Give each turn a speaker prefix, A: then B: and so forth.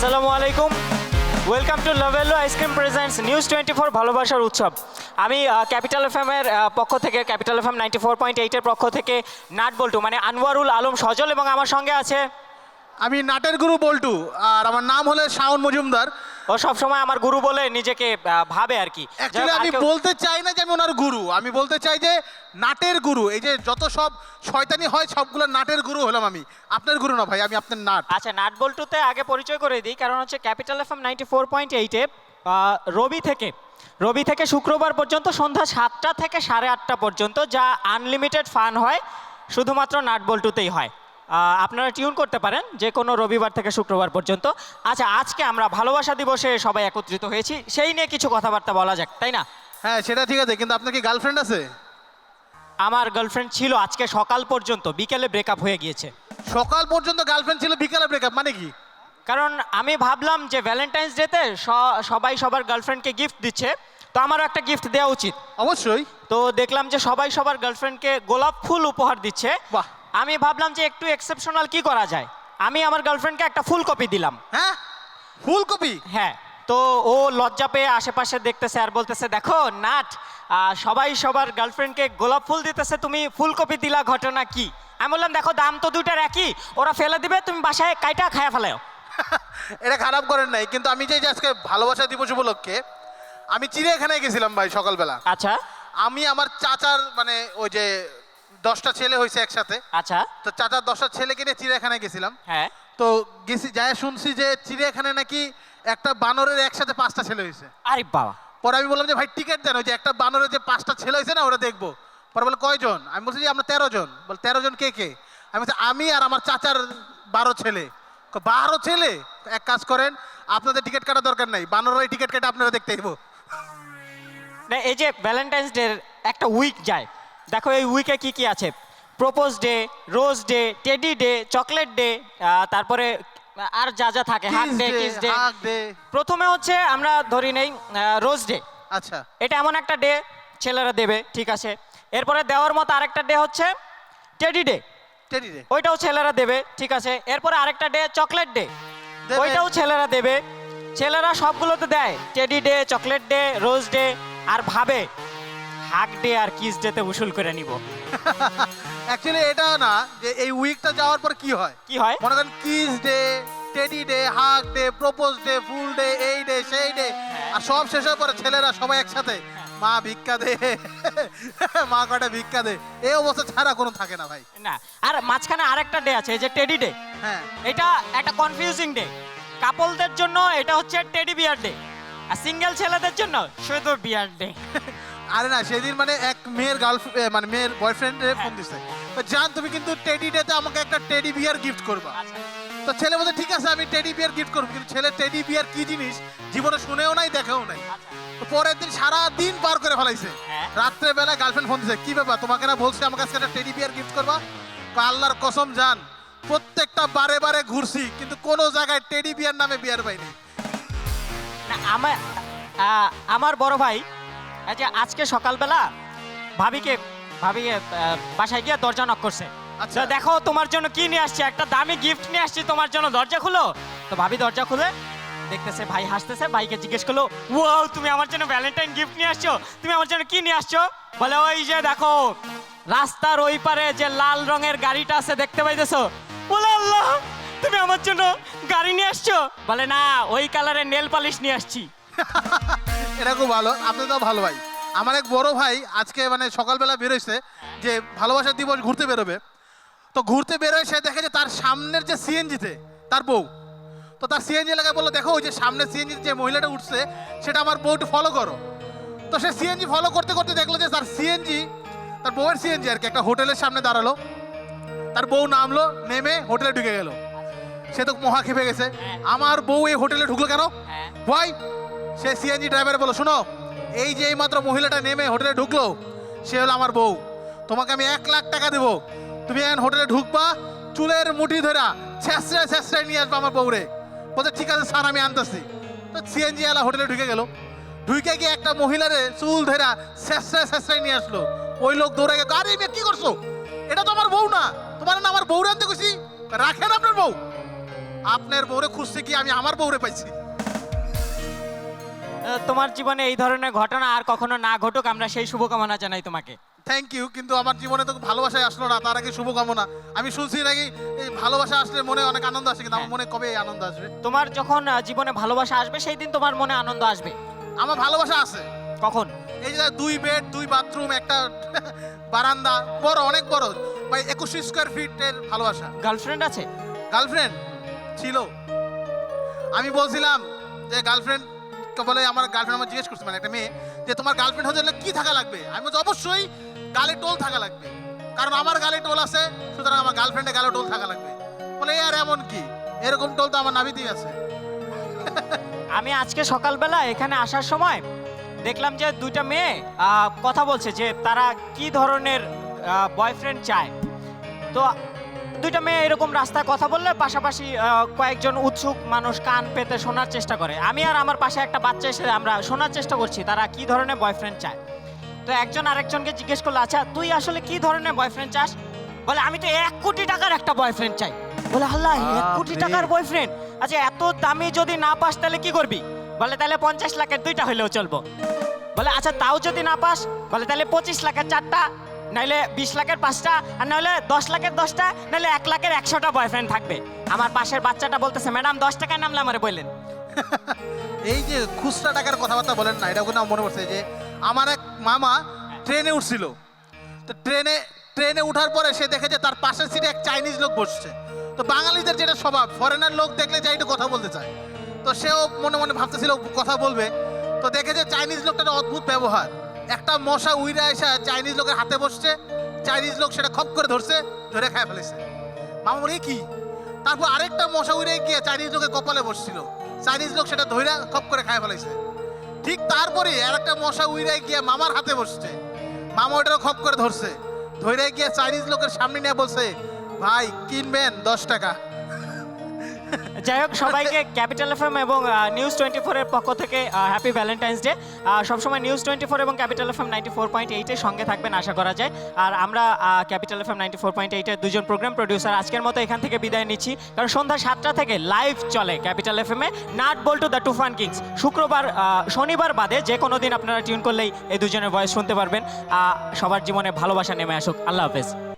A: আসসালামু আলাইকুম। Welcome to Lovello ice cream presents news twenty four ভালোবাসার উৎসব। আমি ক্যাপিটাল এফ এমের পক্ষ থেকে capital F M ninety four point এইটের পক্ষ থেকে নাট বল্টু মানে আনোয়ারুল আলম সজল এবং আমার সঙ্গে আছে
B: আমি নাটের গুরু বল্টু, আর আমার নাম হলো শাওন মজুমদার।
A: ও সবসময় আমার গুরু বলে নিজেকে ভাবে আর কি।
B: আমি বলতে চাই না যে আমি ওনার গুরু। আমি বলতে চাই যে নাটের গুরু। এই যে যত সব শয়তানি হয় সবগুলো নাটের গুরু হলাম আমি। আপনার গুরু না ভাই আমি আপনার নাট।
A: আচ্ছা নাট বল্টুতে আগে পরিচয় করে দিই কারণ হচ্ছে capital F M ninety four point এইটে রবি থেকে। রবি থেকে শুক্রবার পর্যন্ত সন্ধ্যা সাতটা থেকে সাড়ে আটটা পর্যন্ত যা আনলিমিটেড ফান হয় শুধুমাত্র নাট বল্টুতেই হয়। আপনারা টিউন করতে পারেন যে কোনো রবিবার থেকে শুক্রবার পর্যন্ত। আচ্ছা আজকে আমরা ভালোবাসা দিবসে সবাই একত্রিত হয়েছি। সেই নিয়ে কিছু কথাবার্তা বলা যাক তাই না?
B: হ্যাঁ সেটা ঠিক আছে কিন্তু আপনার কি গার্লফ্রেন্ড আছে?
A: আমার গার্লফ্রেন্ড ছিল আজকে সকাল পর্যন্ত বিকেলে ব্রেকআপ হয়ে গিয়েছে।
B: সকাল পর্যন্ত গার্লফ্রেন্ড ছিল বিকেলে ব্রেকআপ মানে কি?
A: কারণ আমি ভাবলাম যে ভ্যালেন্টাইন্স ডেতে সবাই সবার গার্লফ্রেন্ডকে গিফট দিচ্ছে তো আমারও একটা গিফট দেওয়া উচিত।
B: অবশ্যই।
A: তো দেখলাম যে সবাই সবার গার্লফ্রেন্ডকে গোলাপ ফুল উপহার দিচ্ছে।
B: বাহ।
A: আমি ভাবলাম যে একটু এক্সেপশনাল কি করা যায়? আমি আমার গার্লফ্রেন্ডকে একটা ফুল কপি দিলাম।
B: হ্যাঁ? ফুলকপি
A: হ্যাঁ তো ও লজ্জা পেয়ে আশেপাশে দেখতেছে আর বলতেছে দেখো নাট আহ, সবাই সবার গার্লফ্রেন্ডকে গোলাপ ফুল দিতেছে তুমি ফুলকপি দিলা ঘটনা কি? আমি বললাম দেখো দাম তো দুইটার একই ওরা ফেলে দিবে তুমি বাসায় কাইটা খায়া ফেলাও
B: এটা খারাপ করেন নাই কিন্তু আমি যে যে আজকে ভালোবাসা দিবস উপলক্ষে আমি চিড়িয়াখানায় গেছিলাম ভাই সকালবেলা।
A: আচ্ছা।
B: আমি আমার চাচার মানে ওই যে দশটা ছেলে হয়েছে একসাথে।
A: আচ্ছা।
B: তো চাচার দশটা ছেলেকে নিয়ে চিড়িয়াখানায় গেছিলাম।
A: হ্যাঁ।
B: তো গেছি যাই শুনছি যে চিড়িয়াখানায় নাকি একটা বানরের একসাথে পাঁচটা ছেলে হয়েছে।
A: আরে বাবা।
B: পরে আমি বললাম যে ভাই টিকিট দেন ওই যে একটা বানরের যে পাঁচটা ছেলে হয়েছে না ওরা দেখব। পরে বলে কয়জন? আমি বলছি যে আমরা তেরো জন। বলে তেরো জন কে কে? আমি বলছি আমি আর আমার চাচার বারো ছেলে। বারো ছেলে? এক কাজ করেন আপনাদের টিকিট কাটার দরকার নাই বানরের টিকিট কেটে আপনারা দেখতে এবো
A: না এই যে ভ্যালেন্টাইন্স ডে একটা উইক যায় দেখো এই উইকে কি কি আছে? Propose day rose day teddy day chocolate day তারপরে আর যা যা থাকে হাক ডে কিস ডে। প্রথমে হচ্ছে আমরা ধরি নেই রোজ ডে।
B: আচ্ছা।
A: এটা এমন একটা ডে ছেলেরা দেবে ঠিক আছে। এরপরে দেওয়ার মতো আরেকটা ডে হচ্ছে টেডি ডে।
B: Teddy day.
A: ওইটাও ছেলেরা দেবে ঠিক আছে। এরপরে আরেকটা ডে চকলেট ডে। ওইটাও ছেলেরা দেবে। ছেলেরা সবগুলোতে দেয় teddy day chocolate day rose day আর ভাবে হাক ডে আর কিস ডেতে উসুল করে নিব।
B: অ্যাকচুয়ালি এটা না যে এই উইকটা যাওয়ার পর কি হয়?
A: কি হয়?
B: মনে করেন kiss day teddy day hug day propose day ফুল ডে এই ডে সেই ডে আর সব শেষ হয়ে পরে ছেলেরা সবাই একসাথে মা ভিক্ষা দে মা কটা ভিক্ষা দে এই অবস্থা ছাড়া কোনো থাকে না ভাই।
A: না আর মাঝখানে আরেকটা ডে আছে এই যে টেডি ডে।
B: হ্যাঁ।
A: এটা একটা কনফিউজিং ডে। কাপলদের জন্য এটা হচ্ছে টেডি বিয়ার ডে আর সিঙ্গেল ছেলেদের জন্য শুধু বিয়ার ডে
B: আরে না সেদিন মানে এক মেয়ের গার্লফ্রেন্ড মানে মেয়ের বয়ফ্রেন্ড ফোন দিছে। তো জান তুমি কিন্তু টেডি ডেতে আমাকে একটা টেডি বিয়ার গিফট করবা।
A: আচ্ছা।
B: তো ছেলে বলছে ঠিক আছে আমি টেডি বিয়ার গিফট করব। কিন্তু ছেলে টেডি বিয়ার কি জিনিস জীবনে শুনেও নাই দেখেও নাই।
A: আচ্ছা।
B: তো পরের দিন সারা দিন পার করে ফেলাইছে। রাত্রে বেলা গার্লফ্রেন্ড ফোন দিছে কি ব্যাপার তোমাকে না বলছি আমার কাছে একটা টেডি বিয়ার গিফট করবা? আল্লাহর কসম জান প্রত্যেকটা বারে বারে ঘুরছি কিন্তু কোনো জায়গায় টেডি বিয়ার নামে বিয়ার পাইনি।
A: আমার আমার বড় ভাই যে আজকে সকালবেলা ভাবিকে ভাবিকে বাসায় গিয়ে দরজা নক করছে।
B: আচ্ছা।
A: দেখো তোমার জন্য কি নিয়ে আসছি? একটা দামি গিফট নিয়ে আসছি তোমার জন্য। দরজা খুলো। তো ভাবি দরজা খুলে দেখতেছে ভাই হাসতেছে। ভাইকে জিজ্ঞেস করল ওয়াও তুমি আমার জন্য ভ্যালেন্টাইন গিফট নিয়ে আসছো? তুমি আমার জন্য কি নিয়ে আসছো? বলে ওই যে দেখো রাস্তার ওই পারে যে লাল রঙের গাড়িটা আছে দেখতে পাইতেছো? বলে আল্লাহ তুমি আমার জন্য গাড়ি নিয়ে আসছো? বলে না ওই কালারের নেল পালিশ নিয়ে আসছি।
B: এটা খুব ভালো আপনি তো ভালো ভাই। আমার এক বড় ভাই আজকে মানে সকালবেলা বেরোইছে যে ভালোবাসা দিবস ঘুরতে বেরোবে। তো ঘুরতে বেরোয় সে দেখে যে তার সামনের যে সিএনজিতে তার বউ তো তার সিএনজি এলাকায় বলল দেখো ওই যে সামনে সিএনজি যে মহিলাটা উঠছে সেটা আমার বউটা ফলো করো। তো সে সিএনজি ফলো করতে করতে দেখল যে তার সিএনজি তার বউয়ের সিএনজি আর কি একটা হোটেলের সামনে দাঁড়াল। তার বউ নামলো নেমে হোটেলে ঢুকে গেল। সে তো মহা খেপে গেছে। আমার বউ এই হোটেলে ঢুকলো কেন?
A: হ্যাঁ।
B: ভাই সে সিএনজি ড্রাইভার বলো, শোনো, এই যে এইমাত্র মহিলাটা নেমে হোটেলে ঢুকলো, সে হলো আমার বউ। তোমাকে আমি এক লাখ টাকা দেবো। তুমি এখন হোটেলে ঢুকবা, চুলের মুঠি ধরা ছেঁচড়ে ছেঁচড়ে নিয়ে আসব আমার বউরে। বলছে, ঠিক আছে স্যার, আমি আনতেছি। তো সিএনজি এলা হোটেলে ঢুকে গেল। ঢুকে গিয়ে একটা মহিলারে চুল ধরা ছেঁচড়ে ছেঁচড়ে নিয়ে আসলো। ওই লোক দৌড়ে গেল, আরে মেয়ে কি করছ? এটা তো আমার বউ না। তোমার না আমার বউরে আনতে গেছি রাখেন আপনার বউ। আপনার বউরে খুঁজতে কি আমি আমার বউরে পাইছি।
A: তোমার জীবনে এই ধরনের ঘটনা আর কখনো না ঘটুক আমরা সেই শুভকামনা জানাই তোমাকে।
B: থ্যাংক ইউ কিন্তু আমার জীবনে তো ভালোবাসায় আসলো না তার আগে শুভকামনা। আমি শুনছি নাকি এই ভালোবাসা আসলে মনে অনেক আনন্দ আসে কিন্তু আমার মনে কবে এই আনন্দ আসবে?
A: তোমার যখন জীবনে ভালোবাসা আসবে সেই দিন তোমার মনে আনন্দ আসবে।
B: আমার ভালোবাসা আছে।
A: কখন?
B: এই যে দুই বেড দুই বাথরুম একটা বারান্দা বড় অনেক বড় ভাই একুশ স্কোয়ার ফিটের ভালোবাসা।
A: গার্লফ্রেন্ড আছে?
B: গার্লফ্রেন্ড ছিল। আমি বলছিলাম যে গার্লফ্রেন্ড বলে আমার গার্লফ্রেন্ড আমার জিজ্ঞেস করছে মানে একটা মেয়ে, যে তোমার গার্লফ্রেন্ড হতে হলে কি থাকা লাগবে? আমি বলছি, অবশ্যই গালে টোল থাকা লাগবে। কারণ আমার গালে টোল আছে, সুতরাং আমার গার্লফ্রেন্ডে গালে টোল থাকা লাগবে। বলে, "এ আর এমন কি? এরকম টোল তো আমার নাবিতেই আছে।
A: আমি আজকে সকালবেলা এখানে আসার সময় দেখলাম যে দুইটা মেয়ে কথা বলছে যে তারা কি ধরনের বয়ফ্রেন্ড চায়। তো দুইটা মেয়ে এরকম রাস্তায় কথা বললে পাশাপাশি কয়েকজন উৎসুক মানুষ কান পেতে শোনার চেষ্টা করে। আমি আর আমার পাশে একটা বাচ্চা এসে আমরা শোনার চেষ্টা করছি তারা কি ধরনের বয়ফ্রেন্ড চায়? তো একজন আরেকজনকে জিজ্ঞেস করল আচ্ছা তুই আসলে কি ধরনের বয়ফ্রেন্ড চাস? বলে আমি তো এক কোটি টাকার একটা বয়ফ্রেন্ড চাই। বলে আল্লাহ এক কোটি টাকার বয়ফ্রেন্ড আচ্ছা এত দামি যদি না পাস তাহলে কি করবি? বলে তাহলে পঞ্চাশ লাখের দুইটা হইলেও চলবো। বলে আচ্ছা তাও যদি না পাস বলে তাহলে পঁচিশ লাখের চারটা। নাইলে বিশ লাখের পাঁচটা, আর নাহলে দশ লাখের দশটা নাহলে এক লাখের একশোটা বয়ফ্রেন্ড থাকবে। আমার পাশের বাচ্চাটা বলতেছে, ম্যাডাম, দশ টাকায় নামলে আমারে বললেন।
B: এই যে খুচরা টাকার কথাবার্তা বলেন না, এটা কোনো মনে পড়ছে যে আমার এক মামা ট্রেনে উঠছিল। তো ট্রেনে ট্রেনে উঠার পরে সে দেখে যে তার পাশের সিটে এক চাইনিজ লোক বসছে। তো বাঙালিদের যেটা স্বভাব ফরেনার লোক দেখলে যাই একটু কথা বলতে চায়। তো সেও মনে মনে ভাবতেছিল, কথা বলবে। তো দেখে যে চাইনিজ লোকটা একটা অদ্ভুত ব্যবহার। একটা মশা উইরা এসে চাইনিজ লোকের হাতে বসছে। চাইনিজ লোক সেটা খপ করে ধরছে, ধরে খায় ফেলেছে। মামা বলে কি? তারপর আরেকটা মশা উড়ে গিয়ে চাইনিজ লোকের কপালে বসছিল। চাইনিজ লোক সেটা ধইরা খপ করে খায় ফেলেছে। ঠিক তারপরে আর একটা মশা উড়ে গিয়ে মামার হাতে বসছে। মামা ওটারও খপ করে ধরছে। ধইরা গিয়ে চাইনিজ লোকের সামনে নিয়ে বলছে, ভাই, কিনবেন দশ টাকা।
A: যাই হোক, সবাইকে ক্যাপিটাল এফএম এবং নিউজ টোয়েন্টি ফোরের পক্ষ থেকে হ্যাপি ভ্যালেন্টাইন্স ডে। সবসময় নিউজ টোয়েন্টি ফোর এবং capital F M ninety four point এইটের সঙ্গে থাকবেন, আশা করা যায়। আর আমরা capital FM ninety four point এইটের দুজন প্রোগ্রাম প্রডিউসার আজকের মতো এখান থেকে বিদায় নিচ্ছি। কারণ সন্ধ্যা সাতটা থেকে লাইভ চলে ক্যাপিটাল এফএম এ। নাট বল্টু, দ্য টুফান কিংস। শুক্রবার শনিবার বাদে যে কোনো দিন আপনারা টিউন করলেই এই দুজনের ভয়েস শুনতে পারবেন। সবার জীবনে ভালোবাসা নেমে আসুক। আল্লাহ হাফেজ।